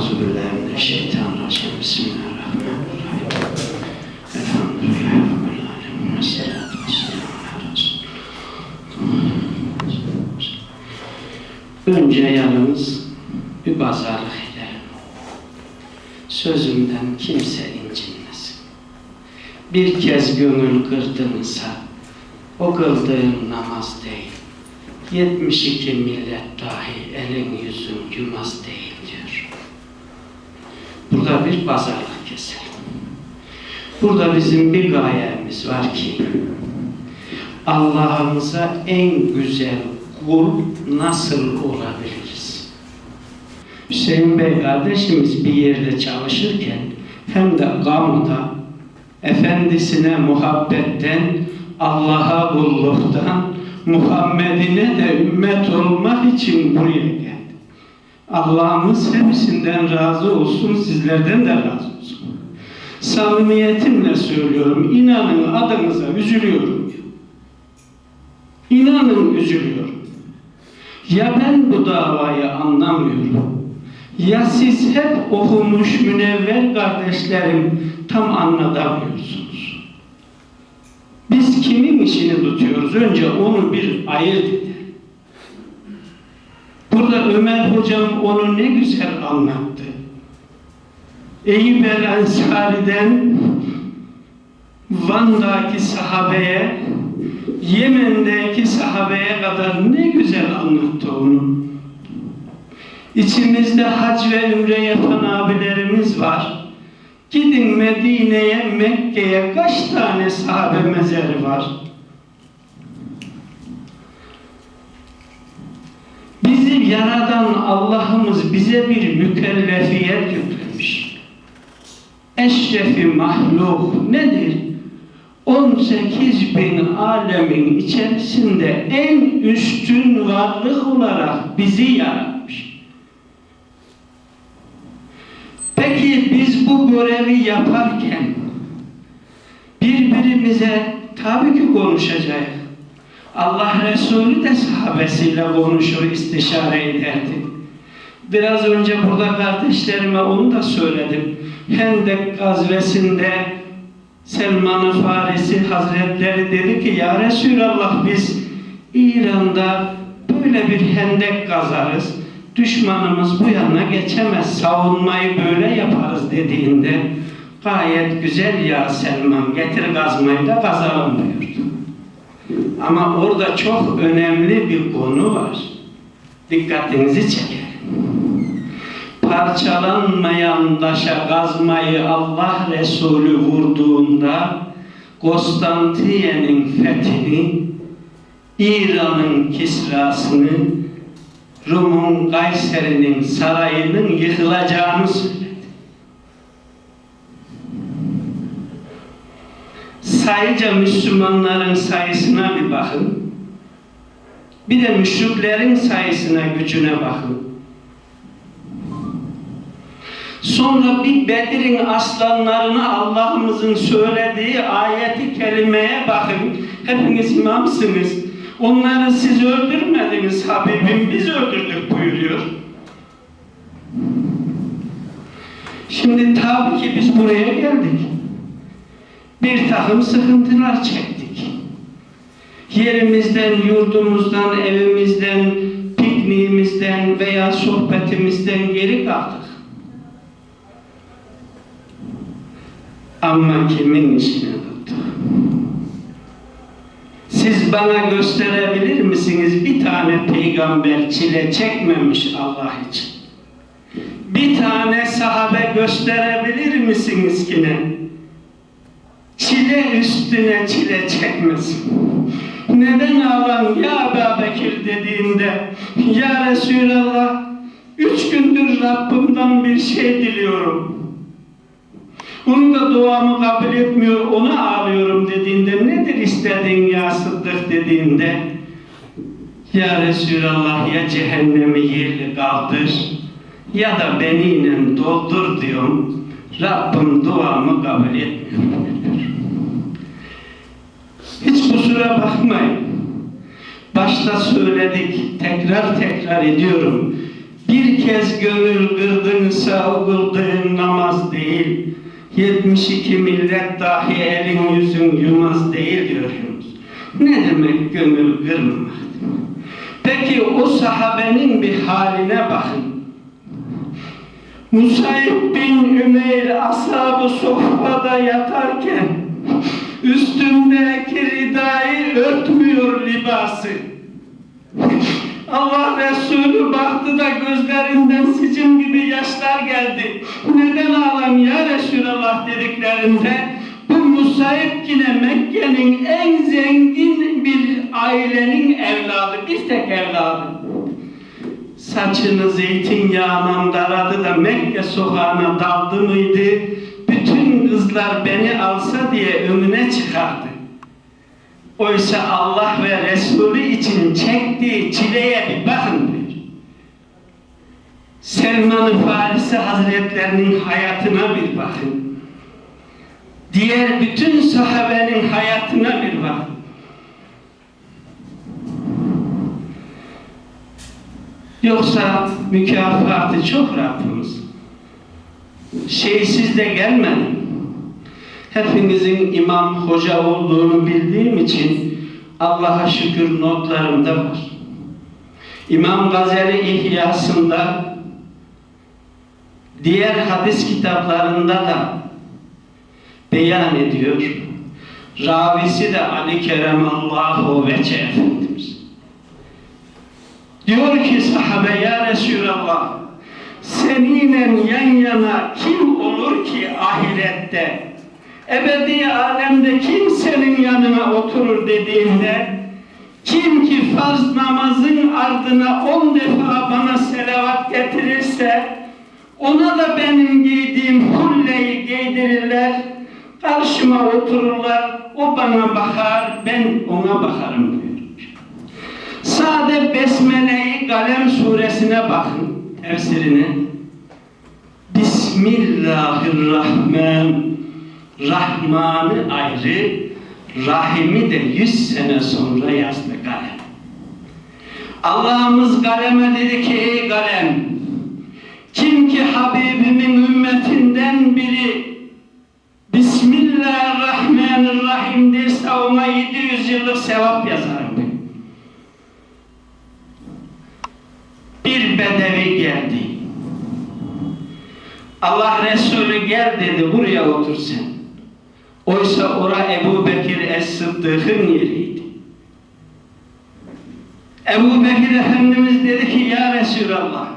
Euzubillahimineşşeytanirracim. Bismillahirrahmanirrahim. Elhamdülillahi Rabbil vesselamu ala Resulullah. Önce yalnız bir pazarlık edelim. Sözümden kimse incinmesin. Bir kez gönül kırdınsa o kıldığım namaz değil. 72 millet dahi elin yüzün yumaz değil. Burada bir pazarlık keselim. Burada bizim bir gayemiz var ki Allah'ımıza en güzel kul nasıl olabiliriz? Hüseyin Bey kardeşimiz bir yerde çalışırken hem de gamda efendisine muhabbetten Allah'a kulluktan Muhammed'ine de ümmet olmak için buraya geldi. Allah'ımız hepsinden razı olsun, sizlerden de razı olsun. Samimiyetimle söylüyorum, inanın adınıza üzülüyorum. İnanın üzülüyorum. Ya ben bu davayı anlamıyorum, ya siz hep okumuş münevver kardeşlerim tam anlatamıyorsunuz. Biz kimin işini tutuyoruz? Önce onu bir ayırt edelim. Burada Ömer hocam onu ne güzel anlattı. Eyüp el Ensari'den Van'daki sahabeye, Yemen'deki sahabeye kadar ne güzel anlattı onu. İçimizde hac ve ümre yapan abilerimiz var. Gidin Medine'ye, Mekke'ye kaç tane sahabe mezarı var? Bizi yaradan Allah'ımız bize bir mükellefiyet yüklemiş. Eşrefi mahluk nedir? 18 bin alemin içerisinde en üstün varlık olarak bizi yaratmış. Peki biz bu görevi yaparken birbirimize tabii ki konuşacağız. Allah Resulü de sahabesiyle konuşur, istişare ederdi. Biraz önce burada kardeşlerime onu da söyledim. Hendek gazvesinde Selman-ı Farisi Hazretleri dedi ki Ya Resulallah biz İran'da böyle bir hendek kazarız. Düşmanımız bu yana geçemez. Savunmayı böyle yaparız dediğinde gayet güzel ya Selman getir kazmayı da kazalım buyurdu. Ama orada çok önemli bir konu var. Dikkatinizi çekerim. Parçalanmayan taşa kazmayı Allah Resulü vurduğunda Konstantiye'nin fethini, İran'ın Kisrasını, Rum'un Kayseri'nin sarayının yıkılacağını söyledi. Sayıca Müslümanların sayısına bir bakın. Bir de müşriklerin sayısına, gücüne bakın. Sonra bir Bedir'in aslanlarını Allah'ımızın söylediği ayeti kelimeye bakın. Hepiniz imamsınız. Onları siz öldürmediniz Habibim, biz öldürdük buyuruyor. Şimdi tabii ki biz buraya geldik. Bir takım sıkıntılar çektik. Yerimizden, yurdumuzdan, evimizden, pikniğimizden veya sohbetimizden geri kaldık. Ama kimin işine tuttu? Siz bana gösterebilir misiniz bir tane peygamber çile çekmemiş Allah için? Bir tane sahabe gösterebilir misiniz ki ne? Çile üstüne çile çekmesin. Neden ağlan ya Ebu Bekir dediğinde Ya Resulallah üç gündür Rabbimden bir şey diliyorum. Onu da duamı kabul etmiyor, ona ağlıyorum dediğinde nedir istediğin ya Sıddık dediğinde Ya Resulallah ya cehennemi yerli kaldır ya da beniyle doldur diyorum. Rabbim duamı kabul etmiyor. Kusura bakmayın. Başta söyledik, tekrar tekrar ediyorum. Bir kez gönül kırdınsa o kıldığın namaz değil. 72 millet dahi elin yüzün yumaz değil diyorsunuz. Ne demek gönül kırmamak? Peki o sahabenin bir haline bakın. Musayip bin Ümeyr ashabı sofrada yatarken üstündeki ridayı örtmüyor libası. Allah Resulü baktı da gözlerinden sicim gibi yaşlar geldi. Neden ağlam ya Resulallah dediklerinde bu Musayip yine Mekke'nin en zengin bir ailenin evladı, bir tek evladı. Saçını zeytinyağından daradı da Mekke sokağına daldı mıydı? Bütün kızlar beni alsa diye önüne çıkardı. Oysa Allah ve Resulü için çektiği çileye bir bakın diyor. Selman-ı Farisi Hazretlerinin hayatına bir bakın. Diğer bütün sahabenin hayatına bir bakın. Yoksa mükafatı çok Rabbimiz. Şeysiz de gelmedim. Hepinizin imam hoca olduğunu bildiğim için Allah'a şükür notlarımda var. İmam Gazali İhyasında diğer hadis kitaplarında da beyan ediyor. Ravisi de Ali Keremallahu Vece Efendimiz. Diyor ki sahabe ya Resulallah seninle yan yana kim olur ki ahirette ebedi alemde kim senin yanına oturur dediğinde kim ki farz namazın ardına on defa bana selavat getirirse ona da benim giydiğim hulleyi giydirirler karşıma otururlar o bana bakar ben ona bakarım diyor. Sade Besmele-i Galem suresine bakın tefsirine. Bismillahirrahmanirrahim. Rahmanı ayrı, Rahim'i de yüz sene sonra yazdı kalem. Allah'ımız kaleme dedi ki ey kalem, kim ki Habibimin ümmetinden biri Bismillahirrahmanirrahim derse ona 700 yıllık sevap yazarım. Bir bedevi geldi. Allah Resulü gel dedi buraya otur sen. Oysa ora Ebu Bekir Es-Sıddık'ın yeriydi. Ebu Bekir Efendimiz dedi ki ya Resulallah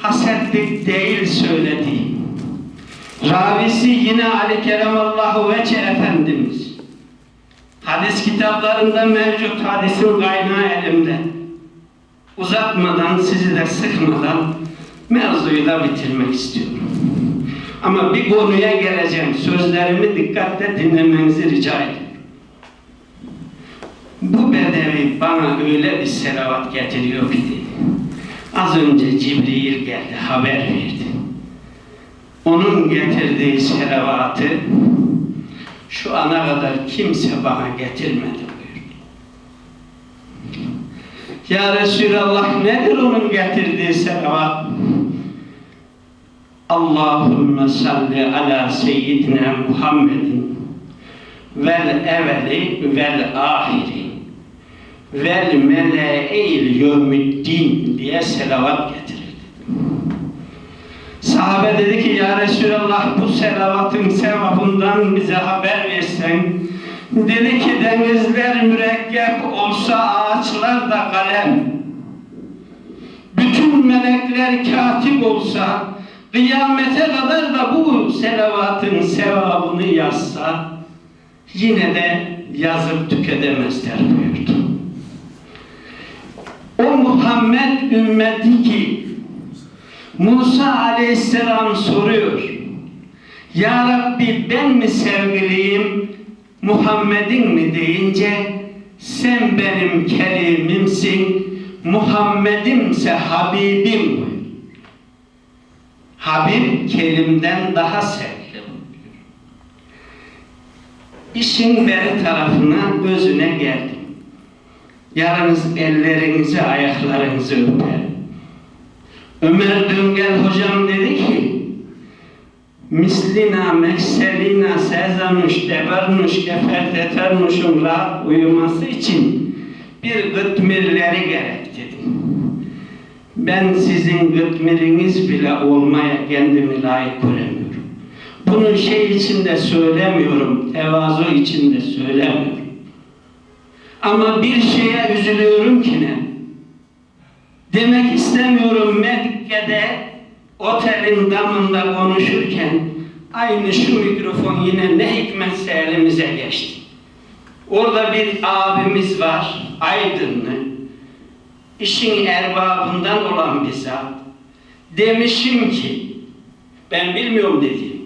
hasetlik değil söylediğim. Ravisi yine Ali Keremallahu Veçe Efendimiz. Hadis kitaplarında mevcut hadisin kaynağı elimde. Uzatmadan, sizi de sıkmadan mevzuyu da bitirmek istiyorum. Ama bir konuya geleceğim. Sözlerimi dikkatle dinlemenizi rica ediyorum. Bu bedevi bana öyle bir selavat getiriyor ki az önce Cibril geldi, haber verdi. Onun getirdiği selavatı şu ana kadar kimse bana getirmedi buyurdu. Ya Resulallah nedir onun getirdiği selavat? Allahümme salli ala seyyidina Muhammedin vel evveli vel ahiri vel mele'il yevmiddin diye selavat getirirdi. Sahabe dedi ki ya Resulallah bu selavatın sevabından bize haber versen dedi ki denizler mürekkep olsa ağaçlar da kalem bütün melekler katip olsa kıyamete kadar da bu selavatın sevabını yazsa yine de yazıp tüketemezler buyurdu. O Muhammed ümmeti ki Musa aleyhisselam soruyor. Ya Rabbi ben mi sevgiliyim Muhammed'in mi deyince sen benim kelimimsin Muhammed'imse Habibim. Habib kelimden daha sevgili. İşin beri tarafına gözüne geldim. Yarınız ellerinizi ayaklarınızı öperim. Ömer Düngel hocam dedi ki Mislina, mekselina, sezanuş, debarnuş, kefertetarnuşun rahat uyuması için bir gıtmirleri gerek. Ben sizin gıtmiriniz bile olmaya kendimi layık göremiyorum. Bunu şey içinde söylemiyorum, tevazu içinde söylemiyorum. Ama bir şeye üzülüyorum ki ne? Demek istemiyorum Mekke'de otelin damında konuşurken aynı şu mikrofon yine ne hikmetse elimize geçti. Orada bir abimiz var, Aydınlı. İşin erbabından olan bir zat. Demişim ki, ben bilmiyorum dedi.